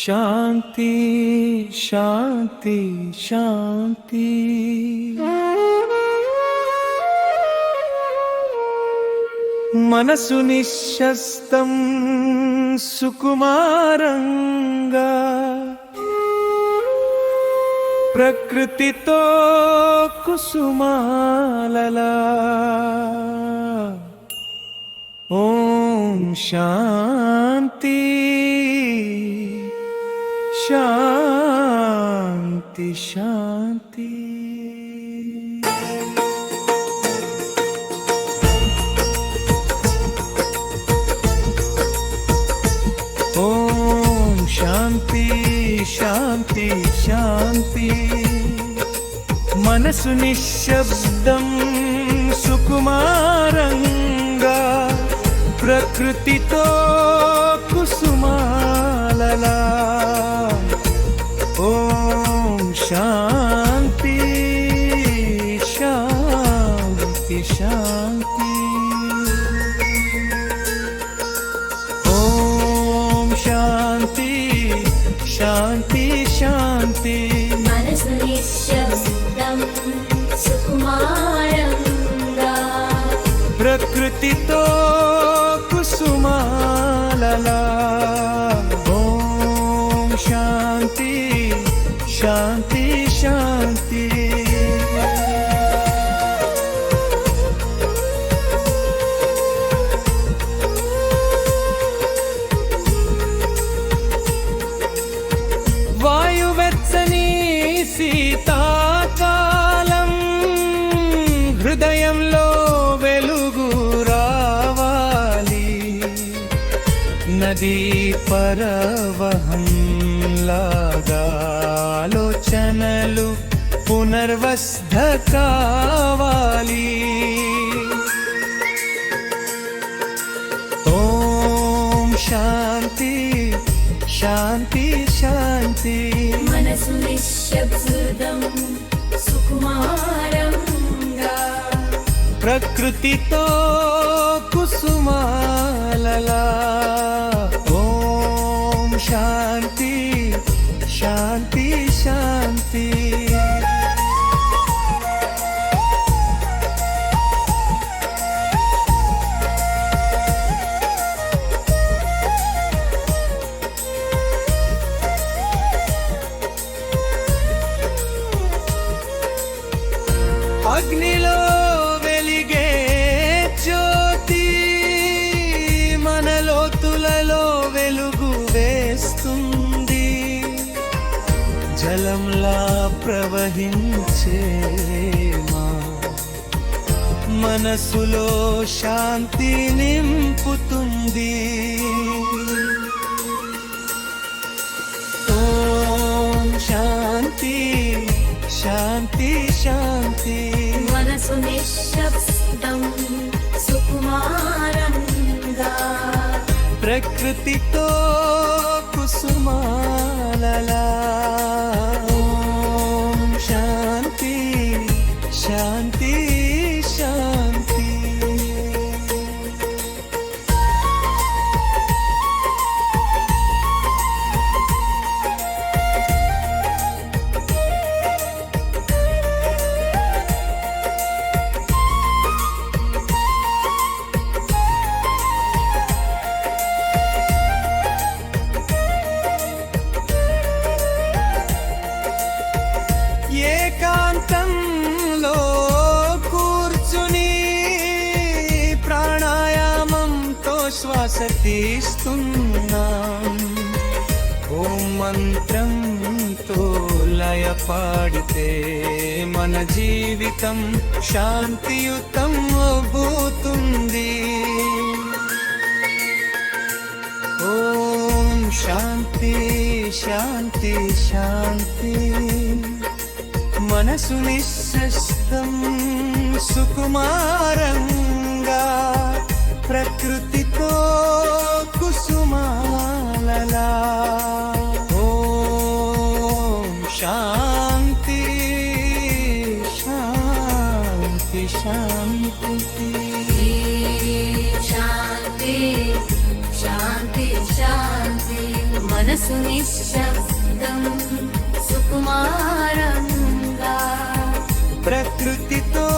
శాంతి శాంతి శాంతి మనసు నిశ్శస్తం సుకుమారంగా ప్రకృతితో కుసుమాలలా ఓం శాంతి శాంతి శాంతి ఓం శాంతి శాంతి శాంతి మనసు నిశ్శబ్దం సుకుమారంగా ప్రకృతితో కుసుమాలలా. ఓం శాంతి శాంతి శాంతి. ఓం శాంతి శాంతి శాంతి. మనసు నిశ్శబ్దం సుకుమారంగా. ప్రకృతితో శాంతి శాంతి శాంతి వాయువెచ్చని సీతాకాలం హృదయంలో వెలుగు రావాలి నదీ పరవహం లాగా ఆలోచనలు పునర్వస్థ కావాలి. ఓం శాంతి శాంతి శాంతి. మనసు నిశ్శబ్దం సుకుమారంగా. ప్రకృతితో కుసుమాలలా అగ్నిలో వెలిగే జ్యోతి మన లోతులలో వెలుగు వేస్తుంది. జలంలా ప్రవహించే మా మనసులో శాంతి నింపుతుంది. ఓం శాంతి శాంతి శాంతి. మనసు సుకుమారంగా. ప్రకృతితో తీస్తున్నాం ఓ మంత్రంతో లయ పాడితే మన జీవితం శాంతియుతం అవుతుంది ఓం శాంతి శాంతి శాంతి. మనసు నిశ్శస్తం సుకుమారంగా प्रकृतितो कुसुमालला। ॐ शान्ति शान्ति शान्ति। शान्ति शान्ति शान्ति। मनसु निःशब्दम् सुकुमारं प्रकृतितो